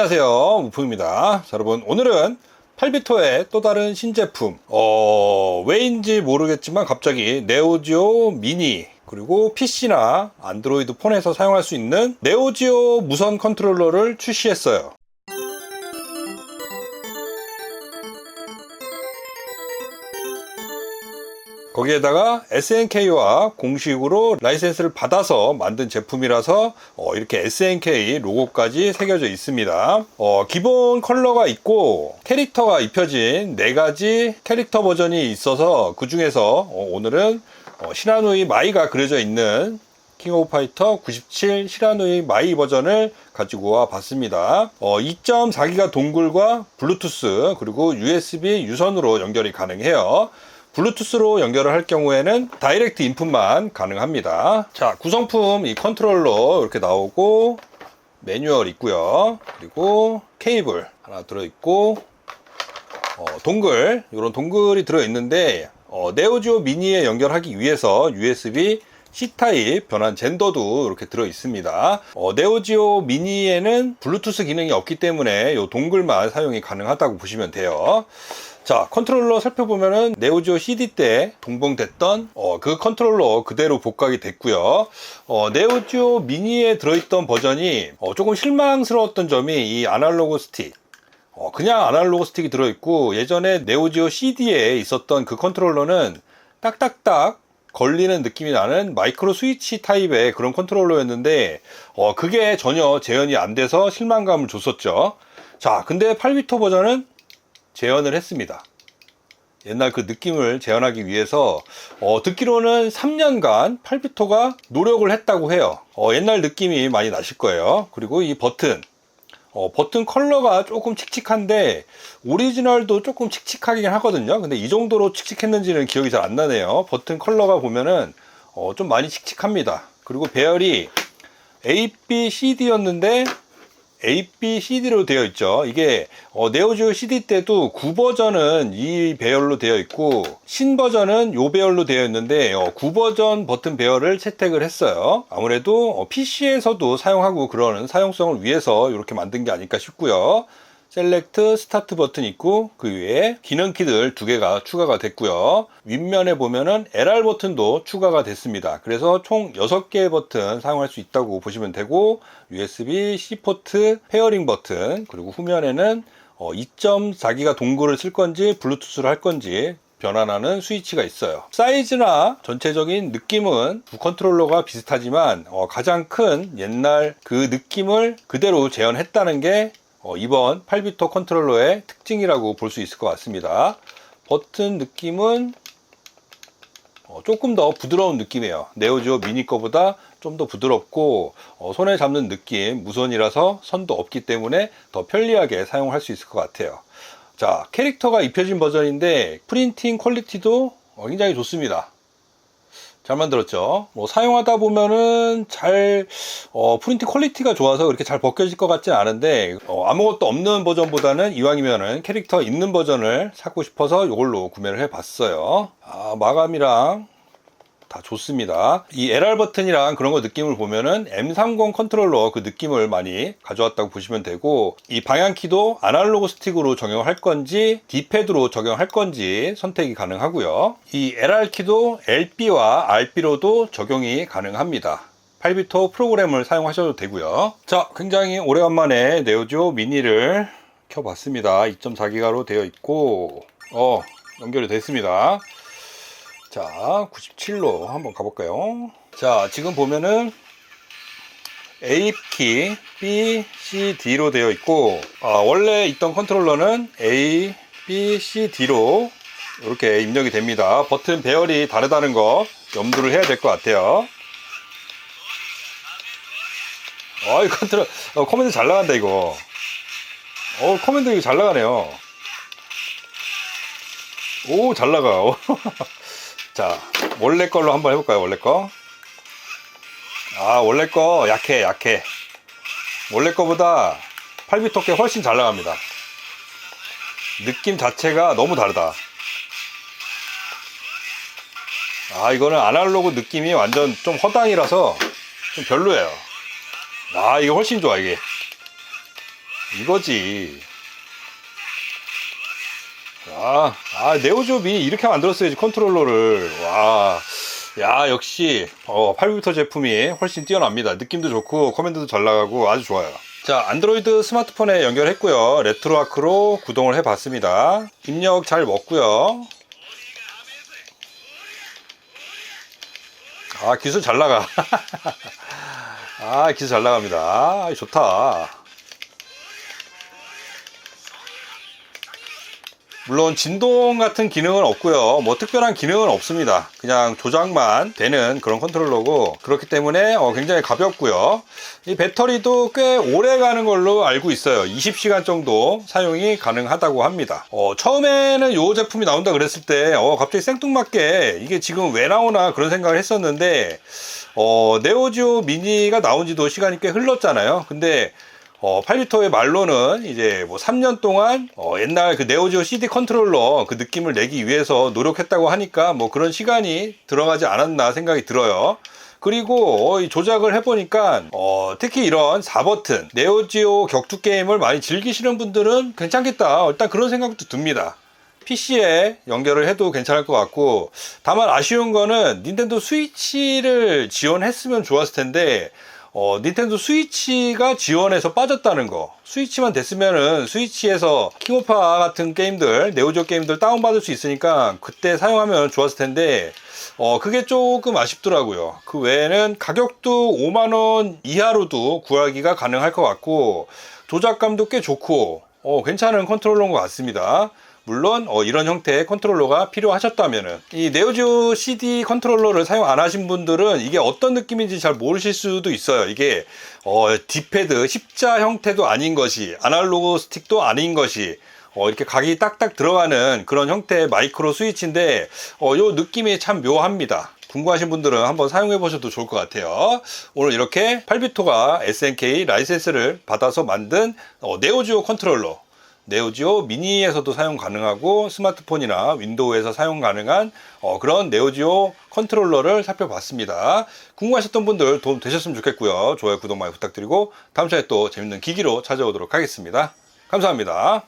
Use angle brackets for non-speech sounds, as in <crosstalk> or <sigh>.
안녕하세요. 무풍입니다. 자, 여러분 오늘은 8비토의 또 다른 신제품. 어 왜인지 모르겠지만 갑자기 네오지오 미니 그리고 PC나 안드로이드 폰에서 사용할 수 있는 네오지오 무선 컨트롤러를 출시했어요 거기에다가 SNK와 공식으로 라이센스를 받아서 만든 제품이라서 어, 이렇게 SNK 로고까지 새겨져 있습니다. 어, 기본 컬러가 있고 캐릭터가 입혀진 네 가지 캐릭터 버전이 있어서 그 중에서 어, 오늘은 어, 시라누이 마이가 그려져 있는 킹 오브 파이터 97 시라누이 마이 버전을 가지고 와 봤습니다. 어, 2.4기가 동굴과 블루투스 그리고 USB 유선으로 연결이 가능해요. 블루투스로 연결을 할 경우에는 다이렉트 인풋만 가능합니다. 자, 구성품 이 컨트롤러 이렇게 나오고 매뉴얼 있고요. 그리고 케이블 하나 들어 있고 어, 동글 이런 동글이 들어 있는데 어, 네오지오 미니에 연결하기 위해서 USB C 타입 변환 젠더도 이렇게 들어 있습니다. 어, 네오지오 미니에는 블루투스 기능이 없기 때문에 이 동글만 사용이 가능하다고 보시면 돼요. 자 컨트롤러 살펴보면은 네오지오 CD 때 동봉됐던 어, 그 컨트롤러 그대로 복각이 됐고요. 어, 네오지오 미니에 들어있던 버전이 어, 조금 실망스러웠던 점이 이 아날로그 스틱. 어, 그냥 아날로그 스틱이 들어있고 예전에 네오지오 CD에 있었던 그 컨트롤러는 딱딱딱 걸리는 느낌이 나는 마이크로 스위치 타입의 그런 컨트롤러였는데 어, 그게 전혀 재현이 안 돼서 실망감을 줬었죠. 자 근데 8비토 버전은 재현을 했습니다. 옛날 그 느낌을 재현하기 위해서 어, 듣기로는 3년간 8비토가 노력을 했다고 해요. 어, 옛날 느낌이 많이 나실 거예요. 그리고 이 버튼 어, 버튼 컬러가 조금 칙칙한데 오리지널도 조금 칙칙하긴 하거든요. 근데 이 정도로 칙칙했는지는 기억이 잘 안 나네요. 버튼 컬러가 보면은 어, 좀 많이 칙칙합니다. 그리고 배열이 A, B, C, D였는데 A, B, CD로 되어 있죠. 이게 어, 네오지오 CD 때도 9버전은 이 배열로 되어 있고 신버전은 요 배열로 되어 있는데 어, 9버전 버튼 배열을 채택을 했어요. 아무래도 어, PC에서도 사용하고 그러는 사용성을 위해서 이렇게 만든 게 아닐까 싶고요. 셀렉트 스타트 버튼 있고 그 위에 기능 키들 두 개가 추가가 됐고요. 윗면에 보면은 LR 버튼도 추가가 됐습니다. 그래서 총 6개의 버튼 사용할 수 있다고 보시면 되고 USB C 포트 페어링 버튼 그리고 후면에는 2.4기가 동굴을 쓸 건지 블루투스를 할 건지 변환하는 스위치가 있어요. 사이즈나 전체적인 느낌은 두 컨트롤러가 비슷하지만 어, 가장 큰 옛날 그 느낌을 그대로 재현했다는 게 어, 이번 8비토 컨트롤러의 특징이라고 볼 수 있을 것 같습니다. 버튼 느낌은 어, 조금 더 부드러운 느낌이에요. 네오지오 미니 거보다 좀 더 부드럽고 어, 손에 잡는 느낌 무선이라서 선도 없기 때문에 더 편리하게 사용할 수 있을 것 같아요. 자 캐릭터가 입혀진 버전인데 프린팅 퀄리티도 어, 굉장히 좋습니다. 잘 만들었죠. 뭐 사용하다 보면은 잘 어, 프린트 퀄리티가 좋아서 그렇게 잘 벗겨질 것 같진 않은데 어, 아무것도 없는 버전보다는 이왕이면은 캐릭터 있는 버전을 사고 싶어서 이걸로 구매를 해봤어요. 아, 마감이랑 다 좋습니다. 이 LR 버튼이랑 그런 거 느낌을 보면은 M30 컨트롤러 그 느낌을 많이 가져왔다고 보시면 되고 이 방향키도 아날로그 스틱으로 적용할 건지 D패드로 적용할 건지 선택이 가능하고요. 이 LR키도 LB와 RB로도 적용이 가능합니다. 8비토 프로그램을 사용하셔도 되고요. 자, 굉장히 오래간만에 네오지오 미니를 켜봤습니다. 2.4기가로 되어 있고 어, 연결이 됐습니다. 자, 97로 한번 가볼까요? 자, 지금 보면은 A키, B, C, D로 되어 있고, 아, 원래 있던 컨트롤러는 A, B, C, D로 이렇게 입력이 됩니다. 버튼 배열이 다르다는 거 염두를 해야 될 것 같아요. 아, 이 컨트롤, 어, 커맨드 잘 나간다, 이거. 어, 커맨드 이거 잘 나가네요. 오, 잘 나가. <laughs> 자, 원래 걸로 한번 해볼까요? 원래 거. 아, 원래 거 약해, 약해. 원래 거보다 8비토께 훨씬 잘 나갑니다. 느낌 자체가 너무 다르다. 아, 이거는 아날로그 느낌이 완전 좀 허당이라서 좀 별로예요. 아, 이거 훨씬 좋아, 이게. 이거지. 와, 아, 네오지오 미니 이렇게 만들었어야지, 컨트롤러를. 와, 야, 역시, 어, 8비부터 제품이 훨씬 뛰어납니다. 느낌도 좋고, 커맨드도 잘 나가고 아주 좋아요. 자, 안드로이드 스마트폰에 연결했고요. 레트로아크로 구동을 해봤습니다. 입력 잘 먹고요. 아, 기술 잘 나가. <laughs> 아, 기술 잘 나갑니다. 아, 좋다. 물론 진동 같은 기능은 없고요. 뭐 특별한 기능은 없습니다. 그냥 조작만 되는 그런 컨트롤러고 그렇기 때문에 어, 굉장히 가볍고요. 이 배터리도 꽤 오래 가는 걸로 알고 있어요. 20시간 정도 사용이 가능하다고 합니다. 어, 처음에는 이 제품이 나온다 그랬을 때 어, 갑자기 생뚱맞게 이게 지금 왜 나오나 그런 생각을 했었는데 어, 네오지오 미니가 나온 지도 시간이 꽤 흘렀잖아요. 근데 어, 8리터의 말로는 이제 뭐 3년 동안 어, 옛날 그 네오지오 CD 컨트롤러 그 느낌을 내기 위해서 노력했다고 하니까 뭐 그런 시간이 들어가지 않았나 생각이 들어요. 그리고 어, 이 조작을 해보니까 어, 특히 이런 4버튼 네오지오 격투 게임을 많이 즐기시는 분들은 괜찮겠다 일단 그런 생각도 듭니다. PC에 연결을 해도 괜찮을 것 같고 다만 아쉬운 거는 닌텐도 스위치를 지원했으면 좋았을 텐데 어, 닌텐도 스위치가 지원해서 빠졌다는 거. 스위치만 됐으면은 스위치에서 킹오파 같은 게임들, 네오지오 게임들 다운받을 수 있으니까 그때 사용하면 좋았을 텐데, 어, 그게 조금 아쉽더라고요. 그 외에는 가격도 5만원 이하로도 구하기가 가능할 것 같고, 조작감도 꽤 좋고, 어, 괜찮은 컨트롤러인 것 같습니다. 물론 어, 이런 형태의 컨트롤러가 필요하셨다면은 이 네오지오 CD 컨트롤러를 사용 안 하신 분들은 이게 어떤 느낌인지 잘 모르실 수도 있어요. 이게 어, D패드 십자 형태도 아닌 것이 아날로그 스틱도 아닌 것이 어, 이렇게 각이 딱딱 들어가는 그런 형태의 마이크로 스위치인데 어, 요 느낌이 참 묘합니다. 궁금하신 분들은 한번 사용해 보셔도 좋을 것 같아요. 오늘 이렇게 8비토가 SNK 라이센스를 받아서 만든 어, 네오지오 컨트롤러 네오지오 미니에서도 사용 가능하고 스마트폰이나 윈도우에서 사용 가능한 어, 그런 네오지오 컨트롤러를 살펴봤습니다. 궁금하셨던 분들 도움 되셨으면 좋겠고요. 좋아요, 구독 많이 부탁드리고 다음 시간에 또 재밌는 기기로 찾아오도록 하겠습니다. 감사합니다.